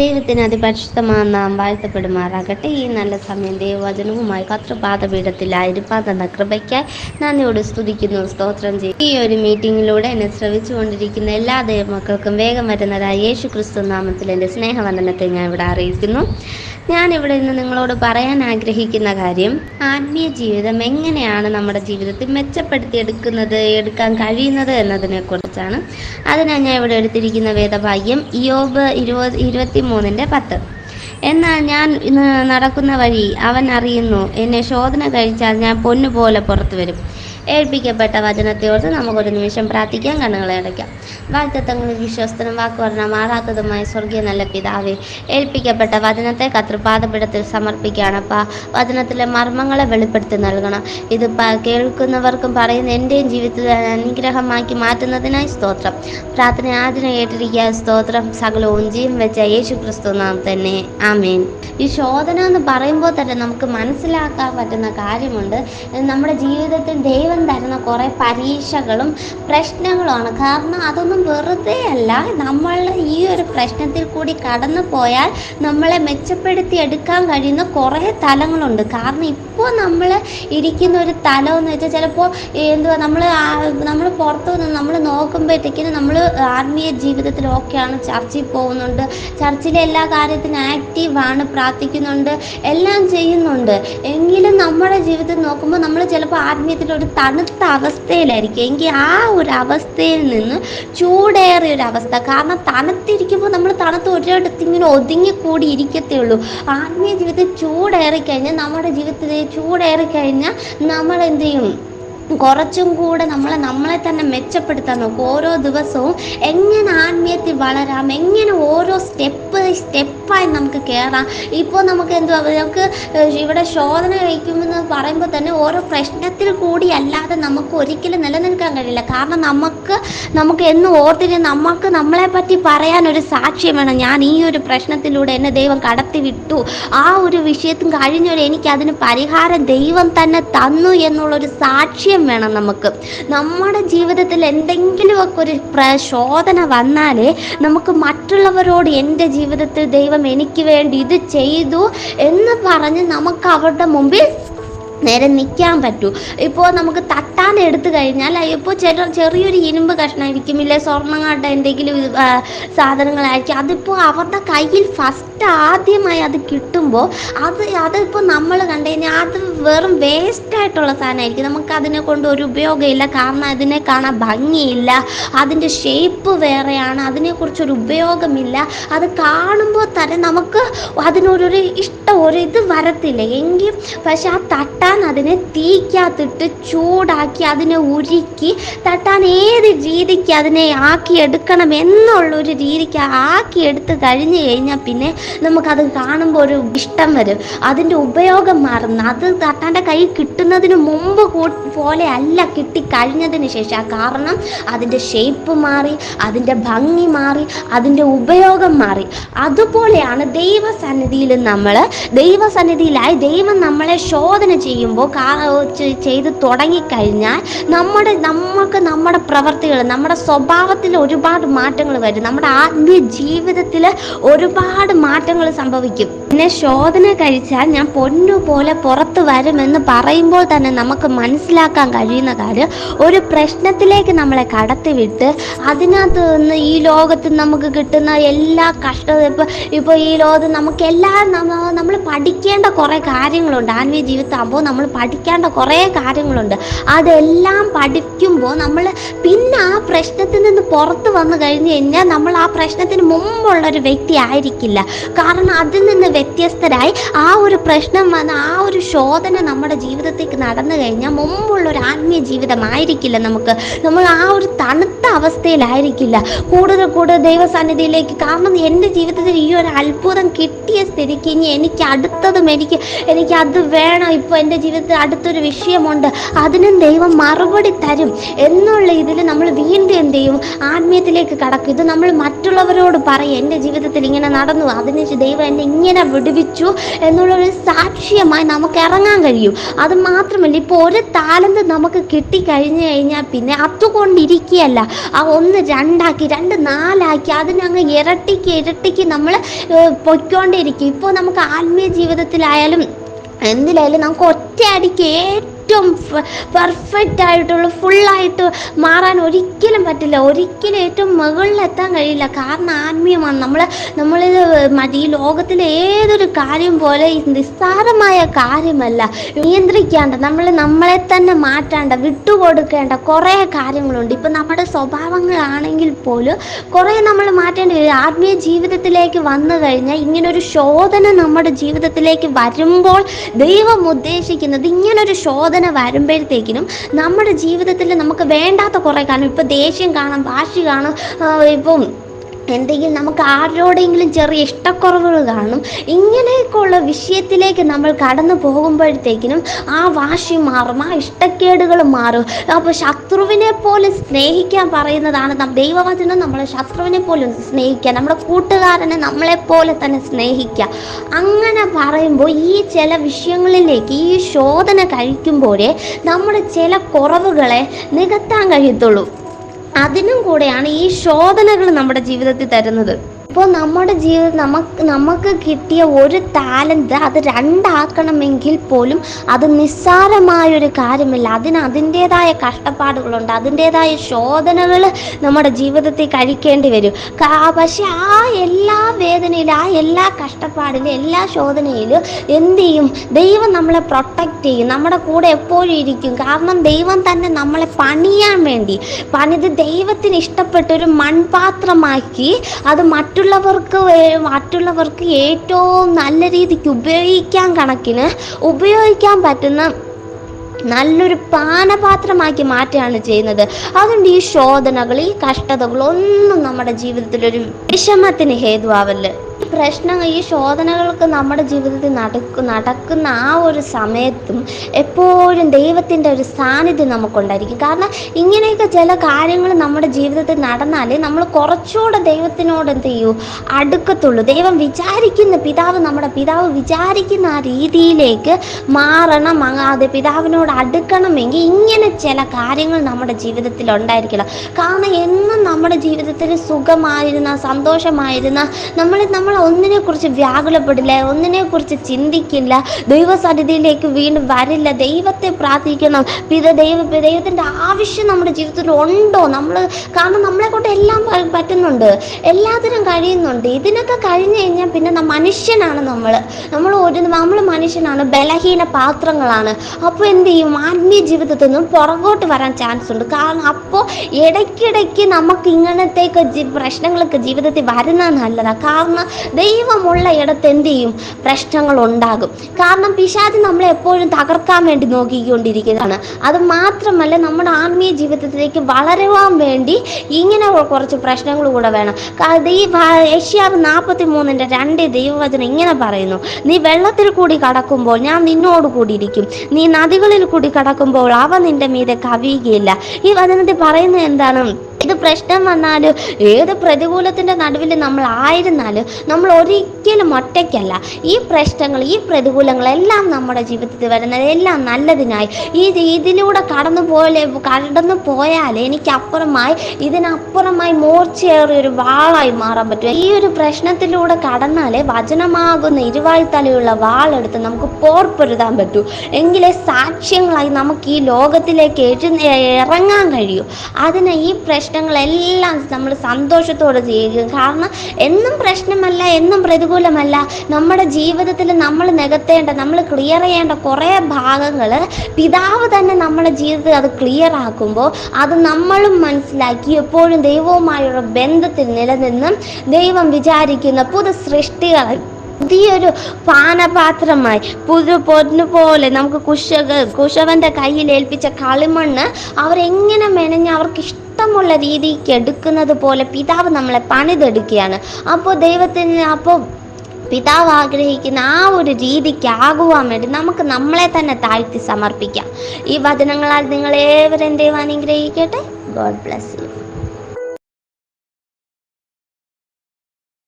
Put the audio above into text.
live ദൈവത്തിന് അതിപരിശുദ്ധമായ നാം വാഴ്ത്തപ്പെടുമാറാകട്ടെ. ഈ നല്ല സമയം ദൈവവചനവുമായി കർത്തൃപാദപീഠത്തിലായിരിക്കാൻ തന്ന കൃപയ്ക്കായി നന്ദിയോട് സ്തുതിക്കുന്നു സ്തോത്രം ചെയ്യും. ഈ ഒരു മീറ്റിംഗിലൂടെ എന്നെ ശ്രവിച്ചുകൊണ്ടിരിക്കുന്ന എല്ലാ ദൈവമക്കൾക്കും വേഗം വരുന്നതായ യേശു ക്രിസ്തു നാമത്തിൽ എന്റെ സ്നേഹവന്ദനത്തെ ഞാൻ ഇവിടെ അറിയിക്കുന്നു. ഞാൻ ഇവിടെ ഇന്ന് നിങ്ങളോട് പറയാൻ ആഗ്രഹിക്കുന്ന കാര്യം ആത്മീയ ജീവിതം എങ്ങനെയാണ് നമ്മുടെ ജീവിതത്തിൽ മെച്ചപ്പെടുത്തിയെടുക്കുന്നത് എടുക്കാൻ കഴിയുന്നത് എന്നതിനെ കുറിച്ചാണ് അതിനാണ് ഞാൻ ഇവിടെ എടുത്തിരിക്കുന്ന വേദഭാഗ്യം യോബ് ഇരുപത് ഇരുപത്തി മൂന്നിന്റെ പത്ത്. എന്നാൽ ഞാൻ നടക്കുന്ന വഴി അവൻ അറിയുന്നു. എന്നെ ശോധന കഴിച്ചാൽ ഞാൻ പൊന്നുപോലെ പുറത്തു വരും ഏൽപ്പിക്കപ്പെട്ട വചനത്തെയോർത്ത് നമുക്കൊരു നിമിഷം പ്രാർത്ഥിക്കാം കണ്ണുകളെ അടയ്ക്കാം. വാഗ്ദത്തങ്ങളിൽ വിശ്വസ്തനും വാക്ക് പറഞ്ഞ മാറാത്തതുമായ സ്വർഗീയ നല്ല പിതാവെ ഏൽപ്പിക്കപ്പെട്ട വചനത്തെ കർത്തൃപാദപീഠത്തിൽ സമർപ്പിക്കുകയാണപ്പ വചനത്തിലെ മർമ്മങ്ങളെ വെളിപ്പെടുത്തി നൽകണം. ഇത് കേൾക്കുന്നവർക്കും പറയുന്ന എന്റെയും ജീവിതത്തിൽ അനുഗ്രഹമാക്കി മാറ്റുന്നതിനായി സ്തോത്രം. പ്രാർത്ഥന ആദ്യം കേട്ടിരിക്കുക സ്തോത്രം. സകലവും ജീവൻ വെച്ച യേശു ക്രിസ്തു നാം തന്നെ. ആമേൻ. ഈ ശോധന എന്ന് പറയുമ്പോൾ തന്നെ നമുക്ക് മനസ്സിലാക്കാൻ പറ്റുന്ന കാര്യമുണ്ട്. നമ്മുടെ ജീവിതത്തിൽ ദൈവം തരുന്ന കുറേ പരീക്ഷകളും പ്രശ്നങ്ങളുമാണ്. കാരണം അതൊന്നും വെറുതെ അല്ല. നമ്മൾ ഈ ഒരു പ്രശ്നത്തിൽ കൂടി കടന്നു പോയാൽ നമ്മളെ മെച്ചപ്പെടുത്തി എടുക്കാൻ കഴിയുന്ന കുറേ തലങ്ങളുണ്ട്. കാരണം ഇപ്പോൾ നമ്മൾ ഇരിക്കുന്ന ഒരു തലം എന്ന് വെച്ചാൽ ചിലപ്പോൾ എന്തുവാ നമ്മൾ നമ്മൾ പുറത്തു നിന്ന് നമ്മൾ നോക്കുമ്പോഴത്തേക്കിനും നമ്മൾ ആത്മീയ ജീവിതത്തിൽ ഓക്കെയാണ് ചർച്ചിൽ പോകുന്നുണ്ട് ചർച്ചിലെ എല്ലാ കാര്യത്തിനും ആക്റ്റീവാണ് പ്രാർത്ഥിക്കുന്നുണ്ട് എല്ലാം ചെയ്യുന്നുണ്ട്. എങ്കിലും നമ്മുടെ ജീവിതത്തിൽ നോക്കുമ്പോൾ നമ്മൾ ചിലപ്പോൾ ആത്മീയത്തിൽ ഒരു തണുത്ത അവസ്ഥയിലായിരിക്കും. എങ്കിൽ ആ ഒരു അവസ്ഥയിൽ നിന്ന് ചൂടേറിയ ഒരു അവസ്ഥ. കാരണം തണുത്തിരിക്കുമ്പോൾ നമ്മൾ തണുത്ത് ഒരിടത്ത് ഇങ്ങനെ ഒതുങ്ങിക്കൂടി ഇരിക്കത്തേ ഉള്ളൂ ആത്മീയ ജീവിതത്തിൽ ചൂടേറി കഴിഞ്ഞാൽ നമ്മുടെ ജീവിതത്തിൽ ചൂടേറി കഴിഞ്ഞാൽ നമ്മൾ എന്ത് ചെയ്യും? കുറച്ചും കൂടെ നമ്മളെ നമ്മളെ തന്നെ മെച്ചപ്പെടുത്താൻ നോക്കും. ഓരോ ദിവസവും എങ്ങനെ ആത്മീയത്തിൽ വളരാം. എങ്ങനെ ഓരോ സ്റ്റെപ്പ് സ്റ്റെപ്പായി നമുക്ക് കയറാം ഇപ്പോൾ നമുക്ക് എന്തുവാ നമുക്ക് ഇവിടെ ശോധന കഴിക്കുമെന്ന് പറയുമ്പോൾ തന്നെ ഓരോ പ്രശ്നത്തിൽ കൂടി അല്ലാതെ നമുക്ക് ഒരിക്കലും നിലനിൽക്കാൻ കഴിയില്ല. കാരണം നമുക്ക് നമുക്ക് എന്ന് ഓർത്തിന് നമുക്ക് നമ്മളെ പറ്റി പറയാൻ ഒരു സാക്ഷ്യം വേണം. ഞാൻ ഈ ഒരു പ്രശ്നത്തിലൂടെ എന്നെ ദൈവം കടത്തി വിട്ടു. ആ ഒരു വിഷയത്തിൽ കഴിഞ്ഞൊരു എനിക്ക് അതിന് പരിഹാരം ദൈവം തന്നെ തന്നു എന്നുള്ളൊരു സാക്ഷ്യം വേണം നമുക്ക്. നമ്മുടെ ജീവിതത്തിൽ എന്തെങ്കിലുമൊക്കെ ഒരു പ്രശോധന വന്നാലേ നമുക്ക് മറ്റുള്ളവരോട് എന്റെ ജീവിതത്തിൽ ദൈവം എനിക്ക് വേണ്ടി ഇത് ചെയ്തു എന്ന് പറഞ്ഞ് നമുക്ക് അവരുടെ മുമ്പിൽ നേരെ നിൽക്കാൻ പറ്റൂ. ഇപ്പോൾ നമുക്ക് തട്ടാൻ എടുത്തു കഴിഞ്ഞാൽ ഇപ്പോൾ ചെറു ചെറിയൊരു ഇരുമ്പ് കഷ്ണമായിരിക്കും ഇല്ലേ സ്വർണങ്ങാട്ട എന്തെങ്കിലും സാധനങ്ങളായിരിക്കും. അതിപ്പോൾ അവരുടെ കയ്യിൽ ഫസ്റ്റ് ആദ്യമായി അത് കിട്ടുമ്പോൾ അത് അതിപ്പോൾ നമ്മൾ കണ്ടു കഴിഞ്ഞാൽ അത് വെറും വേസ്റ്റ് ആയിട്ടുള്ള സാധനമായിരിക്കും. നമുക്ക് അതിനെ കൊണ്ട് ഒരു ഉപയോഗമില്ല. കാരണം അതിനെ കാണാൻ ഭംഗിയില്ല. അതിന്റെ ഷേപ്പ് വേറെയാണ്. അതിനെക്കുറിച്ചൊരു ഉപയോഗമില്ല. അത് കാണുമ്പോൾ തന്നെ നമുക്ക് അതിനൊരു ഇഷ്ടം ഒരു ഇത് വരത്തില്ല. എങ്കിൽ പക്ഷെ ആ തട്ടാൻ അതിനെ തീക്കകത്തിട്ട് ചൂടാക്കി അതിനെ ഉരുക്കി തട്ടാൻ ഏത് രീതിക്ക് അതിനെ ആക്കിയെടുക്കണം എന്നുള്ളൊരു രീതിക്ക് ആക്കിയെടുത്ത് കഴിഞ്ഞ് കഴിഞ്ഞാൽ പിന്നെ നമുക്കത് കാണുമ്പോൾ ഒരു ഇഷ്ടം വരും. അതിന്റെ ഉപയോഗം മാറുന്നു അത് തട്ടാന്റെ കൈ കിട്ടുന്നതിന് മുമ്പ് പോലെ അല്ല കിട്ടി കഴിഞ്ഞതിന് ശേഷം. കാരണം അതിന്റെ ഷേപ്പ് മാറി അതിന്റെ ഭംഗി മാറി അതിന്റെ ഉപയോഗം മാറി. അതുപോലെയാണ് ദൈവസന്നിധിയിൽ നമ്മൾ ദൈവസന്നിധിയിലായി ദൈവം നമ്മളെ ശോധന ചെയ്യുമ്പോൾ ചെയ്ത് തുടങ്ങിക്കഴിഞ്ഞാൽ നമ്മുടെ നമ്മൾക്ക് നമ്മുടെ പ്രവർത്തികൾ നമ്മുടെ സ്വഭാവത്തിൽ ഒരുപാട് മാറ്റങ്ങൾ വരും. നമ്മുടെ ആത്മീയ ജീവിതത്തിൽ ഒരുപാട് മാറ്റങ്ങൾ സംഭവിക്കും. പിന്നെ ശോധന കഴിച്ചാൽ ഞാൻ പൊന്നു പോലെ പുറത്ത് വരുമെന്ന് പറയുമ്പോൾ തന്നെ നമുക്ക് മനസ്സിലാക്കാൻ കഴിയുന്ന കാര്യം ഒരു പ്രശ്നത്തിലേക്ക് നമ്മളെ കടത്തിവിട്ട് അതിനകത്ത് നിന്ന് ഈ ലോകത്ത് നമുക്ക് കിട്ടുന്ന എല്ലാ കഷ്ടത ഇപ്പോൾ ഇപ്പോൾ ഈ ലോകത്ത് നമുക്ക് എല്ലാ നമ്മൾ പഠിക്കേണ്ട കുറേ കാര്യങ്ങളുണ്ട്. ആത്മീയ ജീവിതമാകുമ്പോൾ നമ്മൾ പഠിക്കേണ്ട കുറേ കാര്യങ്ങളുണ്ട്. അതെല്ലാം പഠിക്കുമ്പോൾ നമ്മൾ പിന്നെ ആ പ്രശ്നത്തിൽ നിന്ന് പുറത്ത് വന്നു കഴിഞ്ഞ് കഴിഞ്ഞാൽ നമ്മൾ ആ പ്രശ്നത്തിന് മുമ്പുള്ള ഒരു വ്യക്തി ആയിരിക്കില്ല. കാരണം അതിൽ നിന്ന് വ്യത്യസ്തരായി ആ ഒരു പ്രശ്നം വന്ന ആ ഒരു ശോധന നമ്മുടെ ജീവിതത്തേക്ക് നടന്നു കഴിഞ്ഞാൽ മുമ്പുള്ള ഒരു ആത്മീയ ജീവിതമായിരിക്കില്ല നമുക്ക്. നമ്മൾ ആ ഒരു തണുത്ത അവസ്ഥയിലായിരിക്കില്ല. കൂടുതൽ കൂടുതൽ ദൈവസന്നിധിയിലേക്ക് കാരണം എന്റെ ജീവിതത്തിൽ ഈ ഒരു അത്ഭുതം കിട്ടിയ സ്ഥിതിക്ക് ഇനി എനിക്ക് അടുത്തതും എനിക്ക് എനിക്ക് അത് വേണം. ഇപ്പോൾ എന്റെ ജീവിതത്തിൽ അടുത്തൊരു വിഷയമുണ്ട്. അതിനും ദൈവം മറുപടി തരും എന്നുള്ള ഇതിൽ നമ്മൾ വീണ്ടും എന്ത് ചെയ്യും? ആത്മീയത്തിലേക്ക് കടക്കും. ഇത് നമ്മൾ മറ്റുള്ളവരോട് പറയും എന്റെ ജീവിതത്തിൽ ഇങ്ങനെ നടന്നു. അതിന് ദൈവം എന്നെ ഇങ്ങനെ വിടുവിച്ചു എന്നുള്ളൊരു സാക്ഷ്യമായി നമുക്ക് ഇറങ്ങാൻ കഴിയും. അത് മാത്രമല്ല ഇപ്പോൾ ഒരു താലന്ത് നമുക്ക് കിട്ടിക്കഴിഞ്ഞു കഴിഞ്ഞാൽ പിന്നെ അതുകൊണ്ടിരിക്കുകയല്ല. ആ ഒന്ന് രണ്ടാക്കി രണ്ട് നാലാക്കി അതിനങ്ങ് ഇരട്ടിക്ക് ഇരട്ടിക്ക് നമ്മൾ പൊയ്ക്കൊണ്ടിരിക്കും. ഇപ്പോൾ നമുക്ക് ആത്മീയ ജീവിതത്തിലായാലും എന്തിലായാലും നമുക്ക് ഒറ്റയടിക്ക് ഏറ്റവും പെർഫെക്റ്റ് ആയിട്ടുള്ള ഫുള്ളായിട്ട് മാറാൻ ഒരിക്കലും പറ്റില്ല. ഒരിക്കലും ഏറ്റവും മുകളിലെത്താൻ കഴിയില്ല. കാരണം ആത്മീയമാണ്. നമ്മൾ നമ്മൾ ഈ ലോകത്തിലെ ഏതൊരു കാര്യം പോലെ നിസ്സാരമായ കാര്യമല്ല. നിയന്ത്രിക്കേണ്ട നമ്മൾ നമ്മളെ തന്നെ മാറ്റാണ്ട വിട്ടുകൊടുക്കേണ്ട കുറേ കാര്യങ്ങളുണ്ട്. ഇപ്പം നമ്മുടെ സ്വഭാവങ്ങളാണെങ്കിൽ പോലും കുറേ നമ്മൾ മാറ്റേണ്ടി വരും. ആത്മീയ ജീവിതത്തിലേക്ക് വന്നു കഴിഞ്ഞാൽ ഇങ്ങനൊരു ശോധന നമ്മുടെ ജീവിതത്തിലേക്ക് വരുമ്പോൾ ദൈവം ഉദ്ദേശിക്കുന്നത് ഇങ്ങനൊരു ശോധന വരുമ്പോഴത്തേക്കിനും നമ്മുടെ ജീവിതത്തിൽ നമുക്ക് വേണ്ടാത്ത കുറേ കാരണം ഇപ്പം ദേഷ്യം കാണാം വാശി കാണും ഇപ്പം എന്തെങ്കിലും നമുക്ക് ആരോടെങ്കിലും ചെറിയ ഇഷ്ടക്കുറവുകൾ കാണും ഇങ്ങനെയൊക്കെയുള്ള വിഷയത്തിലേക്ക് നമ്മൾ കടന്നു പോകുമ്പോഴത്തേക്കിനും ആ വാശി മാറും ആ ഇഷ്ടക്കേടുകൾ മാറും. അപ്പോൾ ശത്രുവിനെ പോലും സ്നേഹിക്കാൻ പറയുന്നതാണ് ദൈവവചനം നമ്മളെ ശത്രുവിനെ പോലും സ്നേഹിക്കുക നമ്മുടെ കൂട്ടുകാരനെ നമ്മളെപ്പോലെ തന്നെ സ്നേഹിക്കുക. അങ്ങനെ പറയുമ്പോൾ ഈ ചില വിഷയങ്ങളിലേക്ക് ഈ ശോധന കഴിക്കുമ്പോഴേ നമ്മുടെ ചില കുറവുകളെ നികത്താൻ കഴിയത്തുള്ളൂ. അതിനും കൂടെയാണ് ഈ ശോധനകൾ നമ്മുടെ ജീവിതത്തിൽ തരുന്നത്. ഇപ്പോൾ നമ്മുടെ ജീവിതം നമുക്ക് നമുക്ക് കിട്ടിയ ഒരു ടാലന്റ് അത് രണ്ടാക്കണമെങ്കിൽ പോലും അത് നിസ്സാരമായൊരു കാര്യമില്ല. അതിന് അതിന്റേതായ കഷ്ടപ്പാടുകളുണ്ട്. അതിന്റേതായ ശോധനകൾ നമ്മുടെ ജീവിതത്തിൽ കഴിക്കേണ്ടി വരും. പക്ഷെ ആ എല്ലാ വേദനയിലും ആ എല്ലാ കഷ്ടപ്പാടിലും എല്ലാ ശോധനയിലും എന്ത് ചെയ്യും? ദൈവം നമ്മളെ പ്രൊട്ടക്റ്റ് ചെയ്യും. നമ്മുടെ കൂടെ എപ്പോഴും ഇരിക്കും. കാരണം ദൈവം തന്നെ നമ്മളെ പണിയാൻ വേണ്ടി. പണിത് ദൈവത്തിന് ഇഷ്ടപ്പെട്ട ഒരു മൺപാത്രമാക്കി അത് മറ്റുള്ളവർക്ക് മറ്റുള്ളവർക്ക് ഏറ്റവും നല്ല രീതിക്ക് ഉപയോഗിക്കാൻ കണക്കിന് ഉപയോഗിക്കാൻ പറ്റുന്ന നല്ലൊരു പാനപാത്രമാക്കി മാറ്റുകയാണ് ചെയ്യുന്നത്. അതുകൊണ്ട് ഈ ശോധനകൾ ഈ കഷ്ടതകൾ ഒന്നും നമ്മുടെ ജീവിതത്തിലൊരു വിഷമത്തിന് ഹേതുവാവല്ല്. പ്രശ്നങ്ങൾ ഈ ശോധനകളൊക്കെ നമ്മുടെ ജീവിതത്തിൽ നടക്കു നടക്കുന്ന ആ ഒരു സമയത്തും എപ്പോഴും ദൈവത്തിന്റെ ഒരു സാന്നിധ്യം നമുക്കുണ്ടായിരിക്കും. കാരണം ഇങ്ങനെയൊക്കെ ചില കാര്യങ്ങൾ നമ്മുടെ ജീവിതത്തിൽ നടന്നാലേ നമ്മൾ കുറച്ചുകൂടെ ദൈവത്തിനോട് എന്ത് ചെയ്യൂ? അടുക്കത്തുള്ളൂ. ദൈവം വിചാരിക്കുന്ന പിതാവ് നമ്മുടെ പിതാവ് വിചാരിക്കുന്ന ആ രീതിയിലേക്ക് മാറണം. അത് പിതാവിനോട് അടുക്കണമെങ്കിൽ ഇങ്ങനെ ചില കാര്യങ്ങൾ നമ്മുടെ ജീവിതത്തിൽ ഉണ്ടായിരിക്കണം. കാരണം എന്നും നമ്മുടെ ജീവിതത്തിൽ സുഖമായിരുന്ന സന്തോഷമായിരുന്ന നമ്മൾ നമ്മൾ ഒന്നിനെക്കുറിച്ച് വ്യാകുലപ്പെടില്ല ഒന്നിനെക്കുറിച്ച് ചിന്തിക്കില്ല ദൈവസന്നിധിയിലേക്ക് വീണ്ടും വരില്ല. ദൈവത്തെ പ്രാർത്ഥിക്കണം. പിത ദൈവ ദൈവത്തിന്റെ ആവശ്യം നമ്മുടെ ജീവിതത്തിൽ ഉണ്ടോ? നമ്മൾ കാരണം നമ്മളെ കൊണ്ട് എല്ലാം പറ്റുന്നുണ്ട്. എല്ലാത്തിനും കഴിയുന്നുണ്ട്. ഇതിനൊക്കെ കഴിഞ്ഞു കഴിഞ്ഞാൽ പിന്നെ മനുഷ്യനാണ് നമ്മൾ നമ്മൾ ഒരു നമ്മൾ മനുഷ്യനാണ്. ബലഹീന പാത്രങ്ങളാണ്. അപ്പോൾ എന്ത് ചെയ്യും? ആത്മീയ ജീവിതത്തിൽ നിന്നും പുറകോട്ട് വരാൻ ചാൻസ് ഉണ്ട്. കാരണം അപ്പോൾ ഇടയ്ക്കിടയ്ക്ക് നമുക്ക് ഇങ്ങനത്തെയൊക്കെ ജി പ്രശ്നങ്ങളൊക്കെ ജീവിതത്തിൽ വരുന്നത് നല്ലതാണ് കാരണം ദൈവമുള്ള ഇടത്ത് എന്ത് ചെയ്യും? പ്രശ്നങ്ങൾ ഉണ്ടാകും കാരണം പിശാജ് നമ്മളെ എപ്പോഴും തകർക്കാൻ വേണ്ടി നോക്കിക്കൊണ്ടിരിക്കുന്നതാണ്. അത് മാത്രമല്ല നമ്മുടെ ആത്മീയ ജീവിതത്തിലേക്ക് വളരുവാൻ വേണ്ടി ഇങ്ങനെ കുറച്ച് പ്രശ്നങ്ങൾ കൂടെ വേണം. ഏഷ്യാവ് നാൽപ്പത്തി മൂന്നിന്റെ രണ്ട് ദൈവവചനം ഇങ്ങനെ പറയുന്നു. നീ വെള്ളത്തിൽ കൂടി കടക്കുമ്പോൾ ഞാൻ നിന്നോട് കൂടിയിരിക്കും. നീ നദികളിൽ കൂടി കടക്കുമ്പോൾ അവ നിന്റെ മീതെ കവിയുകയില്ല. ഈ വചനത്തിൽ പറയുന്നത് എന്താണ്? ഇത് പ്രശ്നം വന്നാലും ഏത് പ്രതികൂലത്തിന്റെ നടുവിൽ നമ്മൾ ആയിരുന്നാലും നമ്മൾ ഒരിക്കലും ഒറ്റയ്ക്കല്ല. ഈ പ്രശ്നങ്ങൾ ഈ പ്രതികൂലങ്ങളെല്ലാം നമ്മുടെ ജീവിതത്തിൽ വരുന്നത് എല്ലാം നല്ലതിനായി. ഈ ഇതിലൂടെ കടന്നു പോലെ കടന്നു പോയാൽ എനിക്കപ്പുറമായി ഇതിനപ്പുറമായി മൂർച്ചയേറിയ ഒരു വാളായി മാറാൻ പറ്റും. ഈ ഒരു പ്രശ്നത്തിലൂടെ കടന്നാലേ വചനമാകുന്ന ഇരുവായ്ത്തലയുള്ള വാളെടുത്ത് നമുക്ക് പോർപ്പൊരുതാൻ പറ്റൂ. എങ്കിലേ സാക്ഷ്യങ്ങളായി നമുക്ക് ഈ ലോകത്തിലേക്ക് ഇറങ്ങാൻ കഴിയൂ. അതിന് ഈ പ്രശ്നങ്ങളെല്ലാം നമ്മൾ സന്തോഷത്തോടെ ചെയ്യുക. കാരണം എന്നും പ്രശ്നമല്ല എന്നും പ്രതികൂലമല്ല. നമ്മുടെ ജീവിതത്തിൽ നമ്മൾ നികത്തേണ്ട നമ്മൾ ക്ലിയർ ചെയ്യേണ്ട കുറേ ഭാഗങ്ങൾ പിതാവ് തന്നെ നമ്മുടെ ജീവിതത്തിൽ അത് ക്ലിയർ ആക്കുമ്പോൾ അത് നമ്മളും മനസ്സിലാക്കി എപ്പോഴും ദൈവവുമായുള്ള ബന്ധത്തിൽ നിലനിന്ന് ദൈവം വിചാരിക്കുന്ന പുതു സൃഷ്ടികളെ പുതിയൊരു പാനപാത്രമായി. പുതു പൊന്നു പോലെ നമുക്ക് കുശക കുശവന്റെ കയ്യിൽ ഏൽപ്പിച്ച കളിമണ്ണ് അവരെങ്ങനെ മെനഞ്ഞ് അവർക്ക് ഇഷ്ടമുള്ള രീതിക്ക് എടുക്കുന്നത് പോലെ പിതാവ് നമ്മളെ പണിതെടുക്കുകയാണ്. അപ്പോൾ ദൈവത്തിന് അപ്പോൾ പിതാവ് ആഗ്രഹിക്കുന്ന ആ ഒരു രീതിക്ക് ആകുവാൻ വേണ്ടി നമുക്ക് നമ്മളെ തന്നെ താഴ്ത്തി സമർപ്പിക്കാം. ഈ വചനങ്ങളാൽ നിങ്ങളേവരും ദൈവം അനുഗ്രഹിക്കട്ടെ. God bless you.